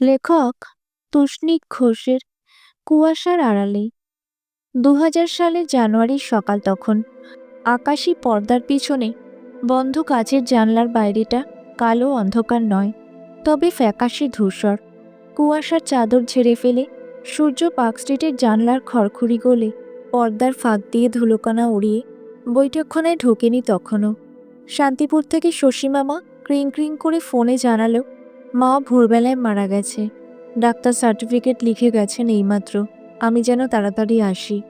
লেখক তুষ্ণিক ঘোষের কুয়াশার আড়ালে। দু সালের জানুয়ারির সকাল তখন আকাশি পর্দার পিছনে বন্ধ কাচের জানলার বাইরেটা কালো অন্ধকার নয়, তবে ফ্যাকাশে ধূসর। কুয়াশার চাদর ঝেড়ে ফেলে সূর্য পার্ক স্ট্রিটের জানলার খড়খড়ি গলে পর্দার ফাঁক দিয়ে ধুলোকানা উড়িয়ে বৈঠকখানায় ঢোকেনি তখনও। শান্তিপুর থেকে শশী মামা ক্রিং ক্রিং করে ফোনে জানালো মা ভোরবেলায় মারা গেছে। ডাক্তার সার্টিফিকেট লিখে গেছেন এইমাত্র। আমি যেন তাড়াতাড়ি আসি।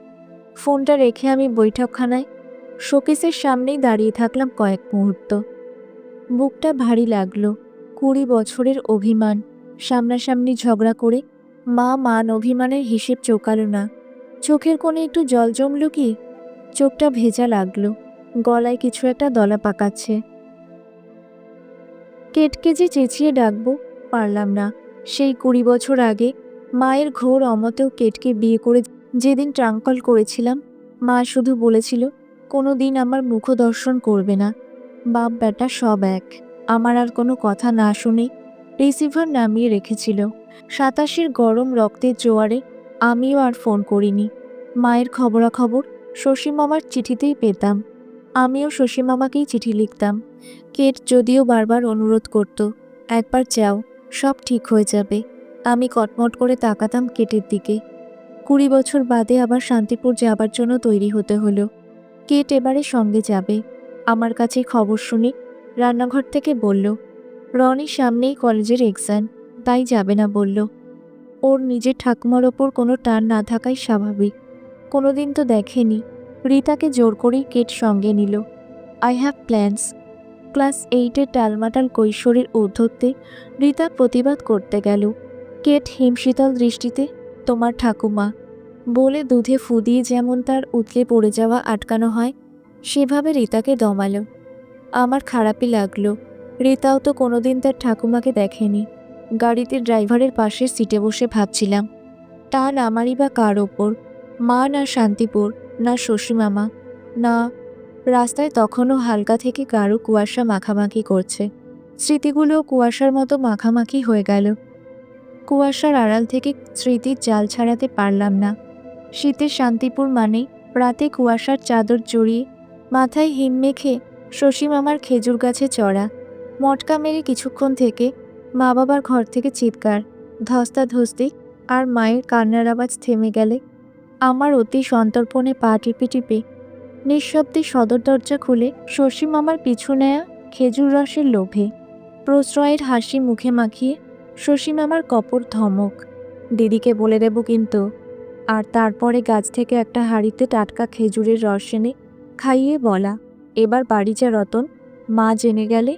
ফোনটা রেখে আমি বৈঠকখানায় শোকেসের সামনেই দাঁড়িয়ে থাকলাম কয়েক মুহূর্ত। বুকটা ভারী লাগল। কুড়ি বছরের অভিমান। সামনাসামনি ঝগড়া করে মা মান অভিমানের হিসেব চোকালো না। চোখের কোণে একটু জল জমল কি? চোখটা ভেজা লাগল। গলায় কিছু একটা দলা পাকাচ্ছে। কেটকে যে চেঁচিয়ে ডাকবো, পারলাম না। সেই কুড়ি বছর আগে মায়ের ঘোর অমতেও কেটকে বিয়ে করে যেদিন ট্রাঙ্কল করেছিলাম, মা শুধু বলেছিল কোনো দিন আমার মুখ দর্শন করবে না। বাপ বেটা সব এক। আমার আর কোনো কথা না শুনে রিসিভার নামিয়ে রেখেছিল। সাতাশের গরম রক্তের জোয়ারে আমিও আর ফোন করিনি। মায়ের খবরাখবর শশী মামার চিঠিতেই পেতাম। আমিও শশী মামাকেই চিঠি লিখতাম। কেট যদিও বারবার অনুরোধ করত, একবার যাও সব ঠিক হয়ে যাবে। আমি কটমট করে তাকাতাম কেটের দিকে। কুড়ি বছর বাদে আবার শান্তিপুর যাবার জন্য তৈরি হতে হলো। কেট এবারে সঙ্গে যাবে। আমার কাছে খবর শুনে রান্নাঘর থেকে বলল, রনি সামনেই কলেজের এক্সাম তাই যাবে না। বলল, ওর নিজের ঠাকুমার ওপর কোনো টান না থাকাই স্বাভাবিক। কোনোদিন তো দেখেনি। রিতাকে জোর করেই কেট সঙ্গে নিল। আই হ্যাভ প্ল্যান্স ক্লাস এইটের টালমাটাল কৈশোরের ঔদ্ধত্যে রিতা প্রতিবাদ করতে গেল। কেট হিমশীতল দৃষ্টিতে, তোমার ঠাকুমা, বলে দুধে ফু দিয়ে যেমন তার উতলে পড়ে যাওয়া আটকানো হয়, সেভাবে রিতাকে দমালো। আমার খারাপই লাগল। রিতাও তো কোনোদিন তার ঠাকুমাকে দেখেনি। গাড়িতে ড্রাইভারের পাশের সিটে বসে ভাবছিলাম, টান আমারই বা কার ওপর? মা না শান্তিপুর। না শশী মামা, না, রাস্তায় তখনও হালকা থেকে গাঢ় কুয়াশা মাখামাখি করছে। স্মৃতিগুলো কুয়াশার মতো মাখামাখি হয়ে গেল। কুয়াশার আড়াল থেকে স্মৃতির জাল ছাড়াতে পারলাম না। শীতের শান্তিপুর মানে রাতে কুয়াশার চাদর জড়িয়ে, মাথায় হিম মেখে শশী মামার খেজুর গাছে চড়া। মটকা মেরে কিছুক্ষণ থেকে মা বাবার ঘর থেকে চিৎকার, ধস্তাধস্তি আর মায়ের কান্নার আওয়াজ থেমে গেলে আমার অতি সন্তর্পণে পা টিপে টিপে নিঃশব্দে সদর দরজা খুলে শশী মামার পিছু নেয়া খেজুর রসের লোভে প্রশ্রয়ের হাসি মুখে মাখিয়ে শশী মামার কপর ধমক। দিদিকে বলে দেব কিন্তু, আর তারপরে গাছ থেকে একটা হাঁড়িতে টাটকা খেজুরের রস এনে খাইয়ে বলা। এবার বাড়ি যা রতন, মা জেনে গেলে,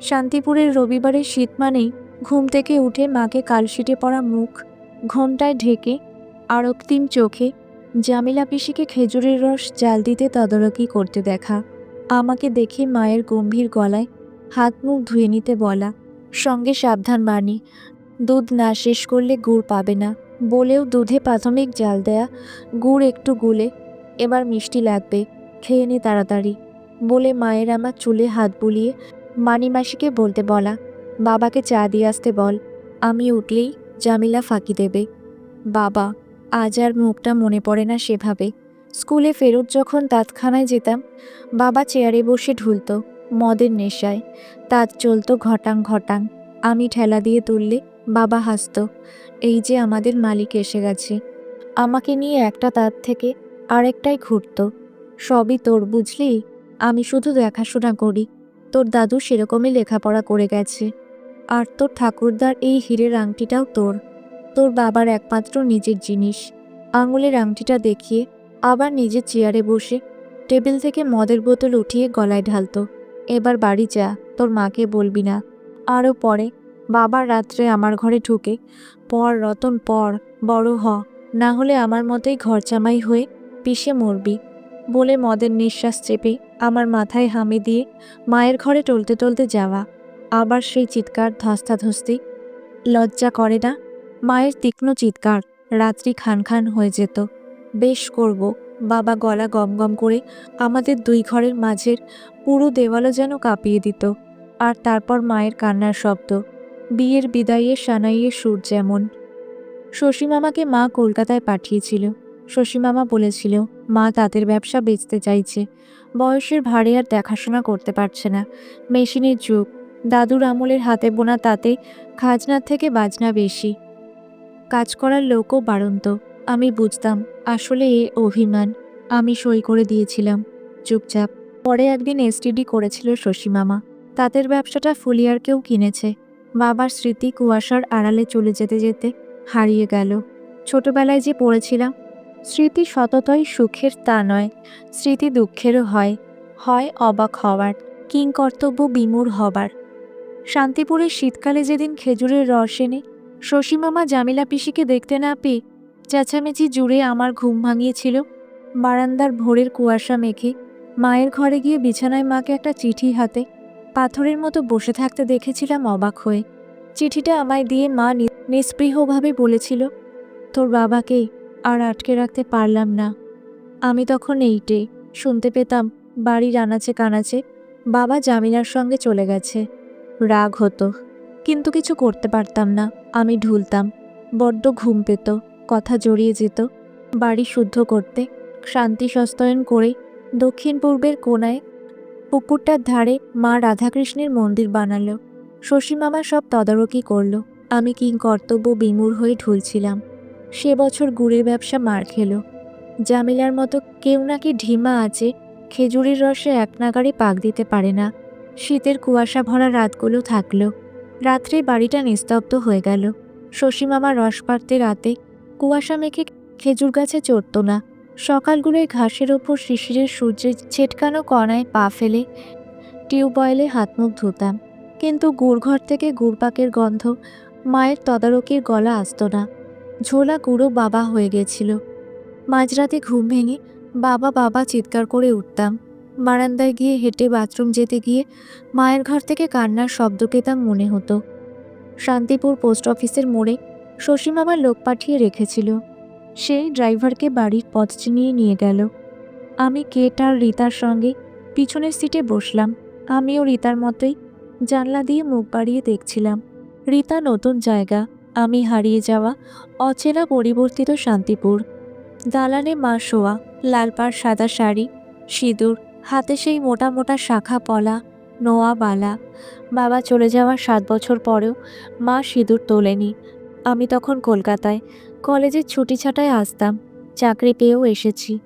শান্তিপুরের রবিবারের শীত মানেই ঘুম থেকে উঠে মাকে কালশিটে পড়া মুখ ঘোমটায় ঢেকে আরক্তিম চোখে জামিলা পিসিকে খেজুরের রস জাল দিতে তদারকি করতে দেখা। আমাকে দেখে মায়ের গম্ভীর গলায় হাত মুখ ধুয়ে নিতে বলা। সঙ্গে সাবধান বাণী, দুধ না শেষ করলে গুড় পাবে না। বলেও দুধে প্রাথমিক জাল দেয়া, গুড় একটু গুলে, এবার মিষ্টি লাগবে, খেয়ে নে তাড়াতাড়ি। বলে মায়ের আমার চুলে হাত বুলিয়ে মানিমাসিকে বলতে বলা, বাবাকে চা দিয়ে আসতে বল, আমি উঠলেই জামিলা ফাঁকি দেবে। বাবা আজ আর মুখটা মনে পড়ে না সেভাবে। স্কুলে ফেরত যখন তাঁতখানায় যেতাম, বাবা চেয়ারে বসে ঢুলত, মদের নেশায়। তাঁত চলতো ঘটাং ঘটাং, আমি ঠেলা দিয়ে তুললে বাবা হাসত, এই যে আমাদের মালিক এসে গেছে। আমাকে নিয়ে একটা তাঁত থেকে আরেকটাই ঘুরত। সবই তোর, বুঝলি? আমি শুধু দেখাশোনা করি। তোর দাদু সেরকমই লেখাপড়া করে গেছে। আর তোর ঠাকুরদার এই হীরের আংটিটাও তোর। তোর বাবার একমাত্র নিজের জিনিস। আঙুলের আংটিটা দেখিয়ে আবার নিজের চেয়ারে বসে টেবিল থেকে মদের বোতল উঠিয়ে গলায় ঢালতো। এবার বাড়ি যা, তোর মাকে বলবি না। আরও পরে বাবার রাত্রে আমার ঘরে ঢুকে, পর রতন পর, বড় হ, না হলে আমার মতোই ঘর জামাই হয়ে পিষে মরবি। বলে মদের নিঃশ্বাস চেপে আমার মাথায় হামি দিয়ে মায়ের ঘরে টলতে টলতে যাওয়া। আবার সেই চিৎকার ধস্তাধস্তি লজ্জা করে না? মায়ের তীক্ষ্ণ চিৎকার রাত্রি খান খান হয়ে যেত। বেশ করব, বাবা গলা গম গম করে আমাদের দুই ঘরের মাঝের পুরো দেওয়ালও যেন কাঁপিয়ে দিত। আর তারপর মায়ের কান্নার শব্দ, বিয়ের বিদায়ে সানাইয়ের সুর যেমন। শশীমামাকে মা কলকাতায় পাঠিয়েছিল। শশীমামা বলেছিল, মা তাদের ব্যবসা বেচতে চাইছে। বয়সের ভারে আর দেখাশোনা করতে পারছে না। মেশিনের যুগ। দাদুর আমলের হাতে বোনা তাতে খাজনার থেকে বাজনা বেশি। কাজ করার লোকও বাড়ন্ত। আমি বুঝতাম, আসলে এ অভিমান। আমি সই করে দিয়েছিলাম। চুপচাপ। পরে একদিন এসটিডি করেছিল শশীমামা তাঁতের ব্যবসাটা ফুলিয়ারকেও কিনেছে। বাবার স্মৃতি কুয়াশার আড়ালে চলে যেতে যেতে হারিয়ে গেল। ছোটবেলায় যে পড়েছিলাম, স্মৃতি সততই সুখের তা নয়, স্মৃতি দুঃখেরও হয়। হয় অবাক হওয়ার, কিংকর্তব্য বিমূঢ় হবার। শান্তিপুরের শীতকালে যেদিন খেজুরের রস এনে শশীমামা জামিলা পিসিকে দেখতে না পেয়ে চেঁচামেচি জুড়ে আমার ঘুম ভাঙিয়েছিল। বারান্দার ভোরের কুয়াশা মেখে মায়ের ঘরে গিয়ে বিছানায় মাকে একটা চিঠি হাতে পাথরের মতো বসে থাকতে দেখেছিলাম অবাক হয়ে। চিঠিটা আমায় দিয়ে মা নিস্পৃহভাবে বলেছিল, তোর বাবাকে আর আটকে রাখতে পারলাম না। আমি তখন এইটে শুনতে পেতাম বাড়ির আনাচে কানাচে বাবা জামিলার সঙ্গে চলে গেছে। রাগ হতো। কিন্তু কিছু করতে পারতাম না। আমি ঢুলতাম, বড্ড ঘুম পেত, কথা জড়িয়ে যেত। বাড়ি শুদ্ধ করতে, শান্তি সস্তয়ন করে, দক্ষিণ পূর্বের কোনায় পুকুরটার ধারে মা রাধাকৃষ্ণের মন্দির বানালো। শশীমামা সব তদারকি করল। আমি কি কর্তব্য বিমূঢ় হয়ে ঢুলছিলাম। সে বছর গুড়ের ব্যবসা মার খেলো। জামিলার মতো কেউ নাকি ঢিমা আছে, খেজুরের রসে এক নাগারে পাক দিতে পারে না। শীতের কুয়াশা ভরা রাতগুলো থাকল। রাত্রে বাড়িটা নিস্তব্ধ হয়ে গেল। শশীমামা রস পাড়তে রাতে কুয়াশা মেখে খেজুর গাছে চড়তো না। সকালগুলোয় ঘাসের ওপর শিশিরের সূর্যের ছেটকানো কণায় পা ফেলে টিউবওয়েলে হাত মুখ ধুতাম। কিন্তু গুড়ঘর থেকে গুড়পাকের গন্ধ মায়ের তদারকির গলা আসত না। ঝোলা গুঁড়ো বাবা হয়ে গেছিল। মাঝরাতে ঘুম ভেঙে বাবা বাবা চিৎকার করে উঠতাম। বারান্দায় গিয়ে হেঁটে বাথরুম যেতে গিয়ে মায়ের ঘর থেকে কান্নার শব্দ পেতাম মনে হতো। শান্তিপুর পোস্ট অফিসের মোড়ে শশীমামার লোক পাঠিয়ে রেখেছিল। সেই ড্রাইভারকে বাড়ির পথ চিনিয়ে নিয়ে গেল। আমি কেট আর রিতার সঙ্গে পিছনের সিটে বসলাম। আমিও রিতার মতোই জানলা দিয়ে মুখ বাড়িয়ে দেখছিলাম। রিতা নতুন জায়গা, আমি হারিয়ে যাওয়া অচেনা পরিবর্তিত শান্তিপুর। দালানে মা শোয়া লালপাড় সাদা শাড়ি, সিঁদুর হাতে সেই মোটা মোটা শাখা পলা, নোয়া বালা। বাবা চলে যাওয়ার সাত বছর পরেও মা সিঁদুর তোলেনি। আমি তখন কলকাতায়। কলেজের ছুটি ছাটায় আসতাম। চাকরি পেয়েও এসেছি।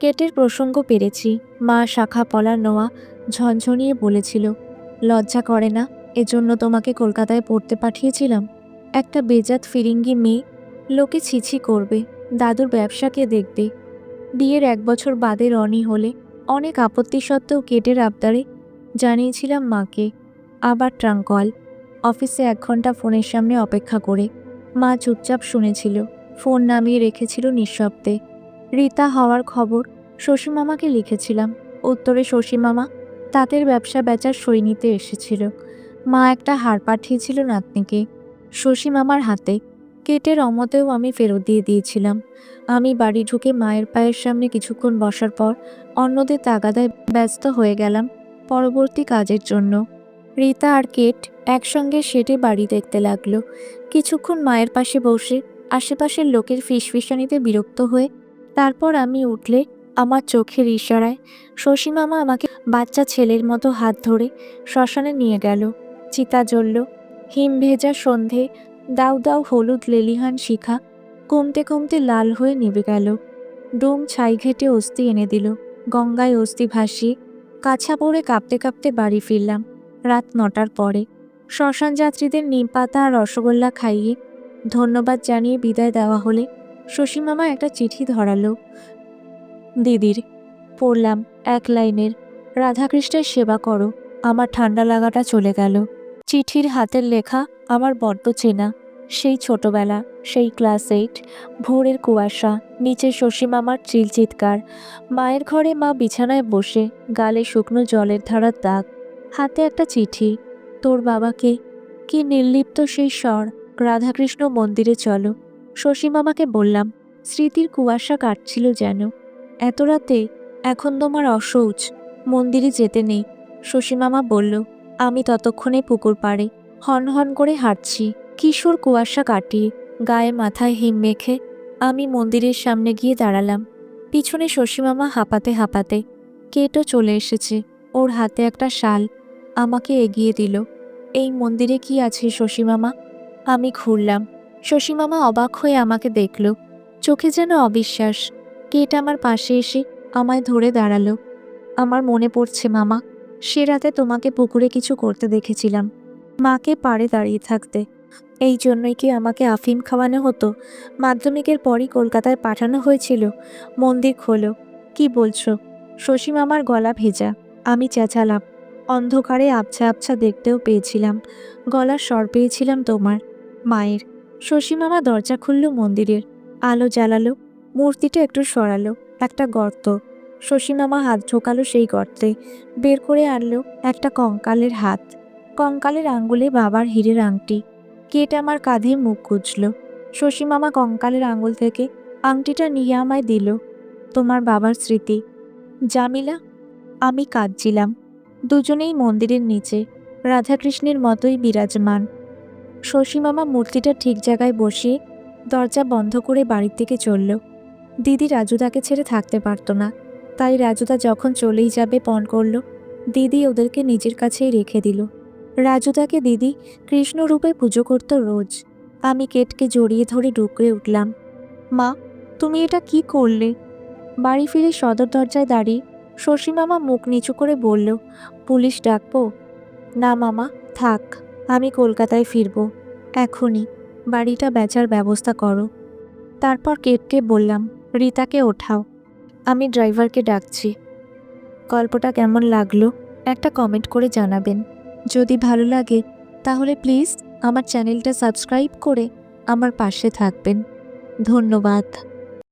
কেটের প্রসঙ্গ পেরেছি। মা শাখা পলা, নোয়া ঝনঝনিয়ে বলেছিল, লজ্জা করে না? এজন্য তোমাকে কলকাতায় পড়তে পাঠিয়েছিলাম। একটা বেজাত ফিরিঙ্গি মেয়ে লোকে ছিছি করবে। দাদুর ব্যবসাকে দেখবে। বিয়ের এক বছর বাদে রনি হলে অনেক আপত্তি সত্ত্বেও কেটের আবদারে জানিয়েছিলাম মাকে। আবার ট্রাঙ্কল অফিসে এক ঘণ্টা ফোনের সামনে অপেক্ষা করে মা চুপচাপ শুনেছিল। ফোন নামিয়ে রেখেছিল নিঃশব্দে। রীতা হওয়ার খবর শশীমামাকে লিখেছিলাম। উত্তরে শশীমামা তাঁতের ব্যবসা বেচার সই নিতে এসেছিল। মা একটা হার পাঠিয়েছিল নাতনিকে। শশীমামার হাতে কেটের অমতেও আমি ফেরত দিয়ে দিয়েছিলাম। আমি বাড়ি ঢুকে মায়ের পায়ের সামনে কিছুক্ষণ বসার পর অন্যদের তাগাদায় ব্যস্ত হয়ে গেলাম পরবর্তী কাজের জন্য। রীতা আর কেট একসঙ্গে সেটে বাড়ি দেখতে লাগল। কিছুক্ষণ মায়ের পাশে বসে আশেপাশের লোকের ফিসফিসানিতে বিরক্ত হয়ে তারপর আমি উঠলে আমার চোখের ইশারায় শশীমামা আমাকে বাচ্চা ছেলের মতো হাত ধরে শ্মশানে নিয়ে গেল। চিতা জ্বলল। হিম ভেজা সন্ধে দাউ দাউ হলুদ লেলিহান শিখা। কমতে কমতে লাল হয়ে নেবে গেল। ডোম ছাই ঘেটে অস্থি এনে দিল। গঙ্গায় অস্থি ভাসিয়ে কাছা পড়ে কাঁপতে কাঁপতে বাড়ি ফিরলাম। রাত নটার পরে। শ্মশান যাত্রীদের নিম পাতা আর রসগোল্লা খাইয়ে ধন্যবাদ জানিয়ে বিদায় দেওয়া হলে শশীমামা একটা চিঠি ধরালো। দিদির, পড়লাম এক লাইনের, রাধাকৃষ্ণের সেবা করো, আমার ঠান্ডা লাগাটা চলে গেল। চিঠির হাতের লেখা আমার বড্ড চেনা। সেই ছোটবেলা, সেই ক্লাস এইট, ভোরের কুয়াশা, নিচে শশীমামার চিল চিৎকার মায়ের ঘরে মা বিছানায় বসে, গালে শুকনো জলের ধারার দাগ, হাতে একটা চিঠি, তোর বাবাকে কি নির্লিপ্ত সেই স্বর, রাধাকৃষ্ণ মন্দিরে চলো। শশীমামাকে বললাম, স্মৃতির কুয়াশা কাটছিল যেন। এত রাতে এখন তোমার অসৌচ, মন্দিরে যেতে নেই। শশীমামা বলল আমি ততক্ষণে পুকুর পাড়ে হন হন করে হাঁটছি। কিশোর কুয়াশা কাটিয়ে গায়ে মাথায় হিম মেখে আমি মন্দিরের সামনে গিয়ে দাঁড়ালাম। পিছনে শশীমামা হাঁপাতে হাঁপাতে কেটো চলে এসেছে। ওর হাতে একটা শাল আমাকে এগিয়ে দিল। এই মন্দিরে কি আছে শশীমামা? আমি ঘুরলাম। শশীমামা অবাক হয়ে আমাকে দেখল। চোখে যেন অবিশ্বাস। কেট আমার পাশে এসে আমায় ধরে দাঁড়াল। আমার মনে পড়ছে, মামা সে রাতে তোমাকে পুকুরে কিছু করতে দেখেছিলাম। মাকে পাড়ে দাঁড়িয়ে থাকতে। এই জন্যই কি আমাকে আফিম খাওয়ানো হতো? মাধ্যমিকের পরই কলকাতায় পাঠানো হয়েছিল। মন্দির খোলো। কি বলছো? শশী মামার গলা ভেজা। আমি চেঁচালাম। অন্ধকারে আবছা আবছা দেখতেও পেয়েছিলাম। গলার স্বর পেয়েছিলাম তোমার। মায়ের। শশী মামা দরজা খুলল মন্দিরের। আলো জ্বালালো। মূর্তিটা একটু সরালো। একটা গর্ত। শশী মামা হাত ঢোকালো সেই গর্তে। বের করে আনলো একটা কঙ্কালের হাত। কঙ্কালের আঙ্গুলে বাবার হীরের আংটি। কেট আমার কাঁধে মুখ গুজল। শশী মামা কঙ্কালের আঙুল থেকে আংটিটা নিয়ে আমায় দিল। তোমার বাবার স্মৃতি। জামিলা, আমি কাঁদছিলাম। দুজনেই মন্দিরের নিচে, রাধাকৃষ্ণের মতোই বিরাজমান। শশী মামা মূর্তিটা ঠিক জায়গায় বসিয়ে দরজা বন্ধ করে বাড়ির থেকে চলল। দিদি রাজুদাকে ছেড়ে থাকতে পারতো না। তাই রাজুদা যখন চলেই যাবে পণ করল, দিদি ওদেরকে নিজের কাছেই রেখে দিল। রাজুদাকে দিদি কৃষ্ণরূপে পুজো করত রোজ। আমি কেটকে জড়িয়ে ধরে ডুকরে উঠলাম। মা, তুমি এটা কি করলে? বাড়ি ফিরে সদর দরজায় দাঁড়িয়ে শশী মামা মুখ নিচু করে বলল, পুলিশ ডাকবো? না মামা, থাক, আমি কলকাতায় ফিরবো। এখনই, বাড়িটা বেচার ব্যবস্থা করো। তারপর কেটকে বললাম, রিতাকে ওঠাও। আমি ড্রাইভারকে ডাকছি। গল্পটা কেমন লাগল, একটা কমেন্ট করে জানাবেন। যদি ভালো লাগে, তাহলে প্লিজ আমার চ্যানেলটা সাবস্ক্রাইব করে আমার পাশে থাকবেন। ধন্যবাদ।